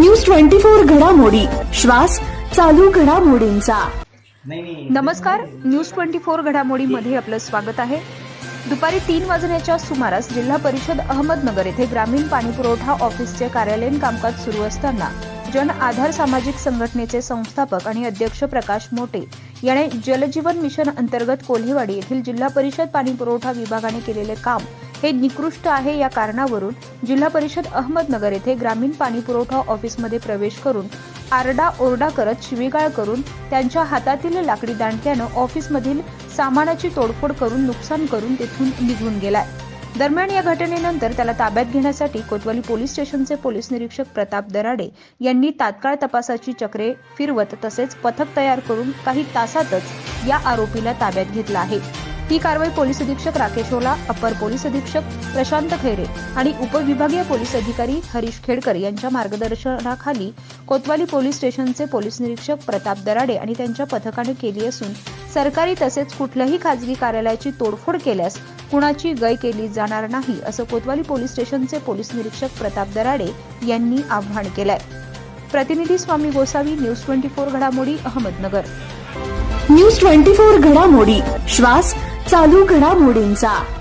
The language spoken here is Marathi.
ट्वेंटी फोर घडामोडी. श्वास चालू घडामोडींचा. नमस्कार न्यूज ट्वेंटी फोर घडामोडीमध्ये आपलं स्वागत आहे. दुपारी तीन वाजण्याच्या सुमारास जिल्हा परिषद अहमदनगर येथे ग्रामीण पाणीपुरवठा ऑफिसचे कार्यालयीन कामकाज सुरू असताना जन आधार सामाजिक संघटनेचे संस्थापक आणि अध्यक्ष प्रकाश मोटे याने जलजीवन मिशन अंतर्गत कोल्हेवाडी येथील जिल्हा परिषद पाणीपुरवठा विभागाने केलेले काम हे निकृष्ट आहे या कारणावरून जिल्हा परिषद अहमदनगर येथे ग्रामीण पाणीपुरवठा ऑफिसमध्ये प्रवेश करून आरडा ओरडा करत शिवीगाळ करून त्यांच्या हातातील लाकडी दांडक्यानं ऑफिसमधील सामानाची तोडफोड करून नुकसान करून तेथून निघून गेलाय. दरम्यान या घटनेनंतर त्याला ताब्यात घेण्यासाठी कोतवाली पोलीस स्टेशनचे पोलीस निरीक्षक प्रताप दराडे यांनी तात्काळ तपासाची चक्रे फिरवत तसेच पथक तयार करून काही तासातच या आरोपीला ताब्यात घेतला आहे. ही कारवाई पोलीस अधीक्षक राकेश ओला अपर पोलीस अधीक्षक प्रशांत खैरे आणि उपविभागीय पोलीस अधिकारी हरीश खेडकर यांच्या मार्गदर्शनाखाली कोतवाली पोलीस स्टेशनचे पोलीस निरीक्षक प्रताप दराडे आणि त्यांच्या पथकाने केली असून सरकारी तसेच कुठल्याही खाजगी कार्यालयाची तोडफोड केल्यास कुणाची गय केली जाणार नाही असं कोतवाली पोलीस स्टेशनचे पोलीस निरीक्षक प्रताप दराडे यांनी आवाहन केलंय. प्रतिनिधी Swami Gosavi news twenty four घडामोडी अहमदनगर. न्यूज ट्वेंटी फोर घडामोडी श्वास चालू घडामोडींचा.